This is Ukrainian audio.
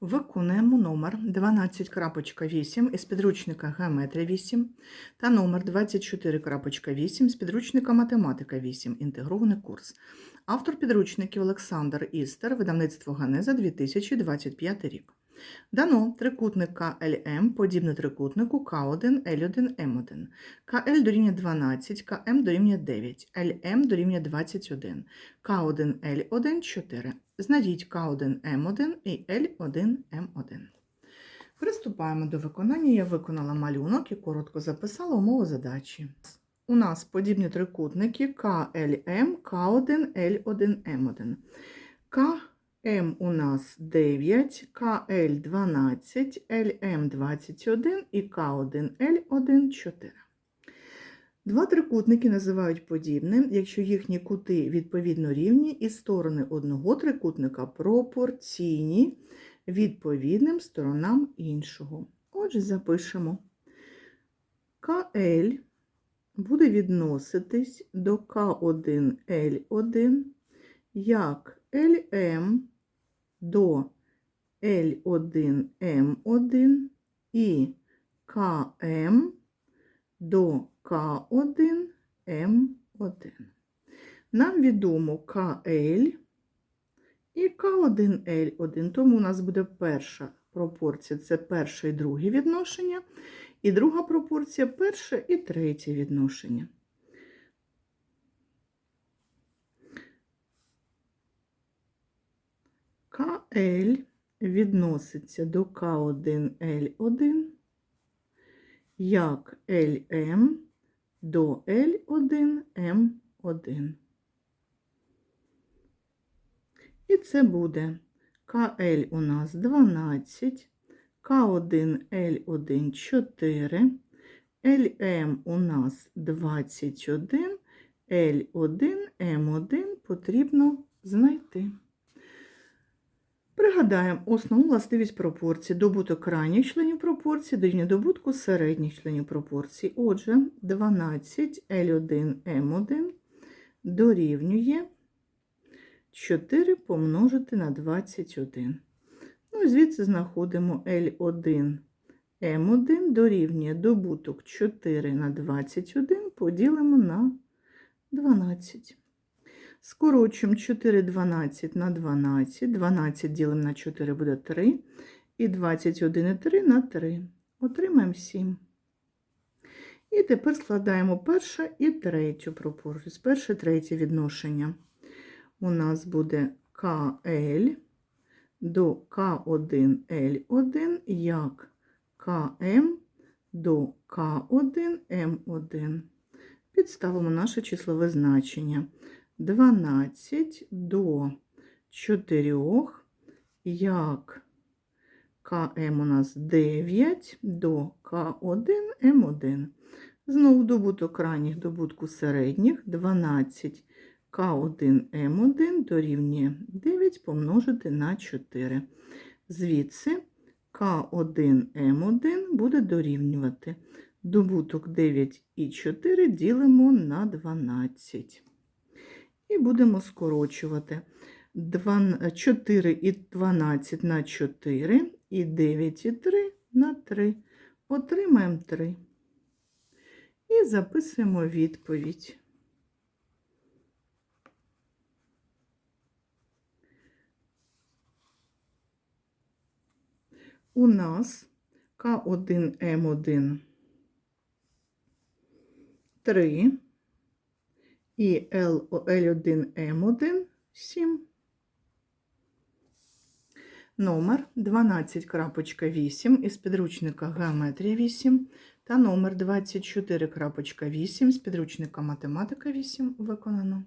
Виконуємо номер 12.8 із підручника Геометрія 8 та номер 24.8 з підручника Математика 8. Інтегрований курс. Автор підручників Олександр Істер, видавництво Ганеза 2025 рік. Дано трикутник КЛМ подібне трикутнику К1, Л1, М1. КЛ дорівнює 12, КМ дорівнює 9, ЛМ дорівнює 21, К1, Л1, 4. Знайдіть К1М1 і Л1М1. Приступаємо до виконання. Я виконала малюнок і коротко записала умову задачі. У нас подібні трикутники КЛМ, К1, Л1, М1. КМ у нас 9, КЛ 12, ЛМ 21 і К1, Л1, 4. Два трикутники називають подібним, якщо їхні кути відповідно рівні і сторони одного трикутника пропорційні відповідним сторонам іншого. Отже, запишемо. КЛ буде відноситись до К1Л1 як ЛМ до Л1М1 і КМ до К1М1. Нам відомо КЛ і К1Л1, тому у нас буде перша пропорція це перше і друге відношення, і друга пропорція перше і третє відношення. КЛ відноситься до К1Л1 як ЛМ до Л1М1. І це буде КЛ у нас 12, К1Л1 4, ЛМ у нас 21, Л1М1 потрібно знайти. Пригадаємо основну властивість пропорції. Добуток крайніх членів пропорції дорівнює добутку середніх членів пропорції. Отже, 12 L1M1 дорівнює 4 помножити на 21. Ну, і звідси знаходимо L1M1 дорівнює добуток 4 на 21 поділимо на 12. Скорочуємо 4 12 на 12. 12 ділимо на 4 буде 3. І 21 і 3 на 3. Отримаємо 7. І тепер складаємо перше і третю пропорцію. З перше третє відношення. У нас буде КЛ до К1Л1 як КМ до К1М1. Підставимо наше числове значення. 12 до 4, як КМ у нас 9 до К1 М1. Знову добуток крайніх добутку середніх 12 К1 М1 дорівнює 9 помножити на 4. Звідси К1 М1 буде дорівнювати добуток 9 і 4 ділимо на 12. І будемо скорочувати 4 і 12 на 4 і 9 і 3 на 3. Отримаємо 3. І записуємо відповідь. У нас К1М1 3 і L1M1 7. Номер 12.8 із підручника Геометрія 8 та номер 24.8 з підручника Математика 8 виконано.